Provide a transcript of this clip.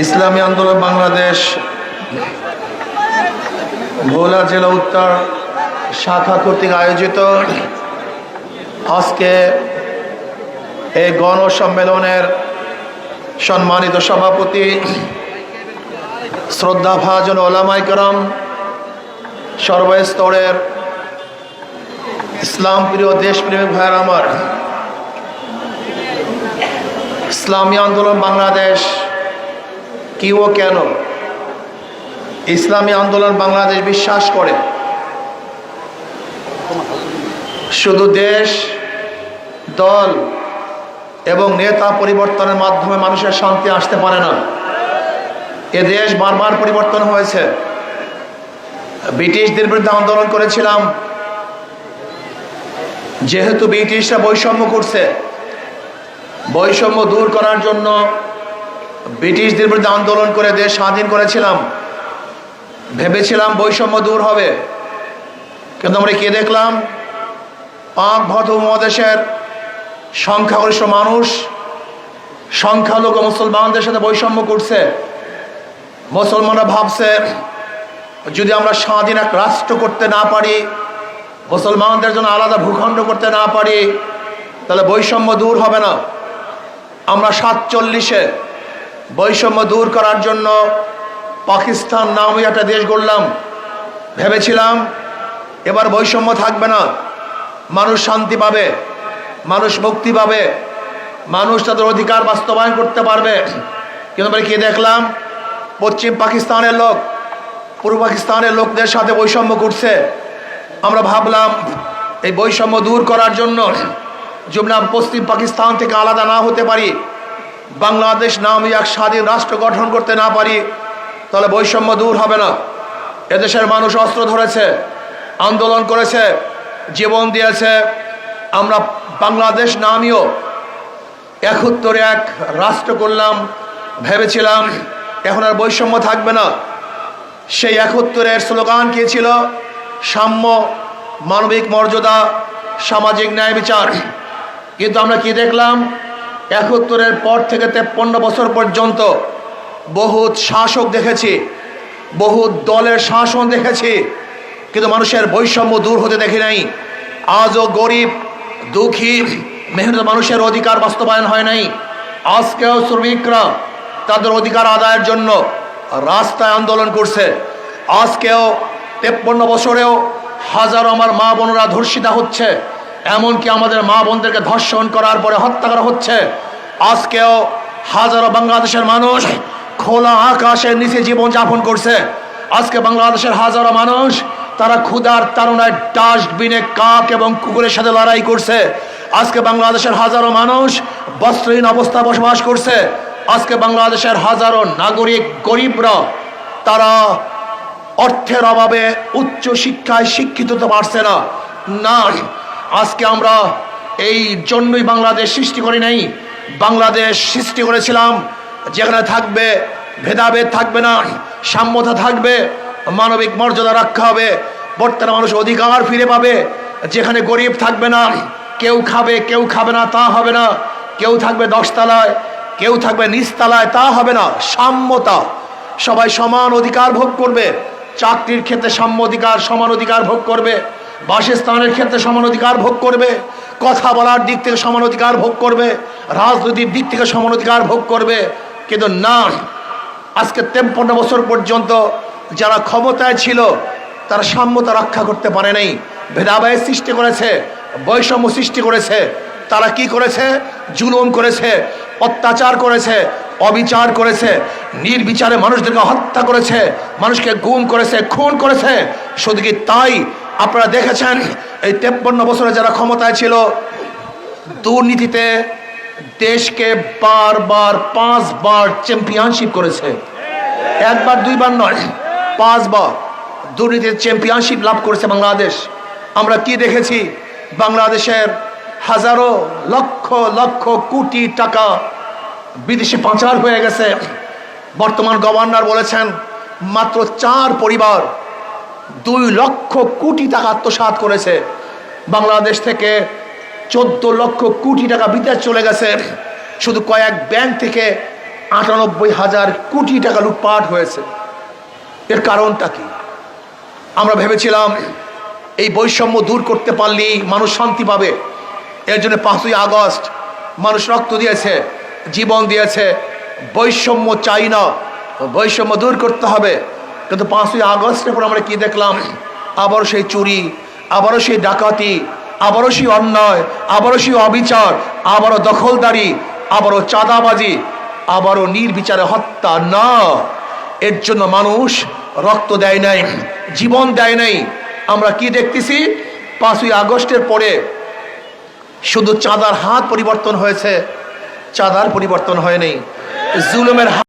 ইসলামী আন্দোলন বাংলাদেশ, ভোলা জেলা উত্তর শাখা কর্তৃক আয়োজিত। আজকে এই গণসম্মেলনের সম্মানিত সভাপতি, শ্রদ্ধা ভাজন ওলামাই করম, সর্বস্তরের ইসলাম প্রিয় দেশপ্রেমিক ভাইয়ের আমার, ইসলামী আন্দোলন বাংলাদেশ কি ও কেন? ইসলামী আন্দোলন বাংলাদেশ বিশ্বাস করে। শুধু দেশ, দল এবং নেতা পরিবর্তনের মাধ্যমে মানুষের শান্তি আসতে পারে না। এ দেশ বারবার পরিবর্তন হয়েছে। ব্রিটিশদের বিরুদ্ধে আন্দোলন করেছিলাম। যেহেতু ব্রিটিশরা বৈষম্য করছে, বৈষম্য দূর করার জন্য ব্রিটিশদের বিরুদ্ধে আন্দোলন করে দেশ স্বাধীন করেছিলাম। ভেবেছিলাম বৈষম্য দূর হবে। কিন্তু আমরা কি দেখলাম? পাক ভদ মহাদেশের সংখ্যাগরিষ্ঠ মানুষ, সংখ্যালঘু মুসলমানদের সাথে বৈষম্য করছে। মুসলমানরা ভাবছে, যদি আমরা স্বাধীন এক রাষ্ট্র করতে না পারি, মুসলমানদের জন্য আলাদা ভূখণ্ড করতে না পারি, তাহলে বৈষম্য দূর হবে না। আমরা সাতচল্লিশে বৈষম্য দূর করার জন্য পাকিস্তান নামে একটা দেশ গড়লাম। ভেবেছিলাম এবার বৈষম্য থাকবে না। মানুষ শান্তি পাবে, মানুষ মুক্তি পাবে, মানুষ তাদের অধিকার বাস্তবায়ন করতে পারবে। কিন্তু আমরা কি দেখলাম? পশ্চিম পাকিস্তানের লোক, পূর্ব পাকিস্তানের লোকদের সাথে বৈষম্য করছে আমরা ভাবলাম এই বৈষম্য দূর করার জন্য যদি পশ্চিম পাকিস্তান থেকে আলাদা না হতে পারি। বাংলাদেশ নামে এক স্বাধীন রাষ্ট্র গঠন করতে না পারি, তাহলে বৈষম্য দূর হবে না। এদেশের মানুষ অস্ত্র ধরেছে, আন্দোলন করেছে, জীবন দিয়েছে। আমরা বাংলাদেশ নামীয় একত্তরে এক রাষ্ট্র করলাম, ভেবেছিলাম, এখন আর বৈষম্য থাকবে না। সেই একত্তরের স্লোগান কি ছিল? সাম্য, মানবিক মর্যাদা, সামাজিক ন্যায় বিচার। কিন্তু আমরা কি দেখলাম? একত্তরের পর থেকে তেপ্পন্ন বছর পর্যন্ত বহুত শাসক দেখেছি বহু দলের শাসন দেখেছি, কিন্তু মানুষের বৈষম্য দূর হতে দেখি নাই। আজও গরিব, দুঃখী, মেহনত মানুষের অধিকার বাস্তবায়ন হয় নাই। আজকেও শ্রমিকরা তাদের অধিকার আদায়ের জন্য রাস্তায় আন্দোলন করছে। আজকেও তেপ্পন্ন বছরেও হাজারো আমার মা বোনরা ধর্ষিতা হচ্ছে। এমনকি আমাদের মা বোনদেরকে ধর্ষণ করার পরে হত্যা করা হচ্ছে। আজকেও হাজারো বাংলাদেশের মানুষ খোলা আকাশের নিচে জীবন যাপন করছে। আজকে বাংলাদেশের হাজারো মানুষ তারা ক্ষুধার তারুণায় ডাস্টবিনে কাক এবং কুকুরের সাথে লড়াই করছে। আজকে বাংলাদেশের হাজারো মানুষ বস্ত্রহীন অবস্থা বসবাস করছে। আজকে বাংলাদেশের হাজারো নাগরিক গরিবরা তারা অর্থের অভাবে উচ্চ শিক্ষায় শিক্ষিত হতে পারছে না। না আজকে আমরা এই জন্যই বাংলাদেশ সৃষ্টি করি নাই। বাংলাদেশ সৃষ্টি করেছিলাম। যেখানে থাকবে, ভেদাভেদ থাকবে না, সাম্যতা থাকবে, মানবিক মর্যাদা রক্ষা হবে, বর্তমানে মানুষ অধিকার ফিরে পাবে। যেখানে গরিব থাকবে না, কেউ খাবে কেউ খাবে না, তা হবে না। কেউ থাকবে দশতলায়, কেউ থাকবে নিচতলায়, তা হবে না। সাম্যতা। সবাই সমান অধিকার ভোগ করবে। চাকরির ক্ষেত্রে সাম্য অধিকার, সমান অধিকার ভোগ করবে। বাসস্থানের ক্ষেত্রে সমান অধিকার ভোগ করবে, কথা বলার দিক থেকে সমান অধিকার ভোগ করবে, রাজনৈতিক দিক থেকে সমান অধিকার ভোগ করবে। কিন্তু না, আজকে তেপ্পন্ন বছর পর্যন্ত যারা ক্ষমতায় ছিল, তারা সাম্যতা রক্ষা করতে পারে নাই। ভেদাভেদ সৃষ্টি করেছে, বৈষম্য সৃষ্টি করেছে। তারা কি করেছে? জুলুম করেছে, অত্যাচার করেছে, অবিচার করেছে, নির্বিচারে মানুষদেরকে হত্যা করেছে, মানুষকে গুম করেছে, খুন করেছে। শুধু কি তাই? আপনারা দেখেছেন এই তেপ্পন্ন বছরে যারা ক্ষমতায় ছিল, দুর্নীতিতে দেশকে বারবার, পাঁচবার চ্যাম্পিয়নশিপ করেছে। একবার, দুইবার নয়, পাঁচবার দুর্নীতির চ্যাম্পিয়নশিপ লাভ করেছে বাংলাদেশ। আমরা কি দেখেছি? বাংলাদেশের হাজারো লক্ষ লক্ষ কোটি টাকা বিদেশে পাচার হয়ে গেছে। বর্তমান গভর্নর বলেছেন, মাত্র চার পরিবার দুই লক্ষ কোটি টাকা আত্মসাৎ করেছে। বাংলাদেশ থেকে চোদ্দ লক্ষ কোটি টাকা বিদেশ চলে গেছে। শুধু কয়েক ব্যাংক থেকে আটানব্বই হাজার কোটি টাকা লুটপাট হয়েছে। এর কারণটা কি? আমরা ভেবেছিলাম এই বৈষম্য দূর করতে পারলেই মানুষ শান্তি পাবে। এর জন্য পাঁচই আগস্ট মানুষ রক্ত দিয়েছে, জীবন দিয়েছে। বৈষম্য চাই না, বৈষম্য দূর করতে হবে। কিন্তু পাঁচই আগস্টের পর আমরা কি দেখলাম? আবারও সেই চুরি, আবারও সেই ডাকাতি, আবারও সেই অন্যায়, আবারও সেই অবিচার, আবারও দখলদারি, আবারও চাঁদাবাজি, আবারও নির্বিচারে হত্যা। না, এর জন্য মানুষ রক্ত দেয় নাই, জীবন দেয় নাই। আমরা কি দেখতেছি? পাঁচই আগস্টের পরে শুধু চাঁদার হাত পরিবর্তন হয়েছে, চাঁদার পরিবর্তন হয়নি জুলুমের হাত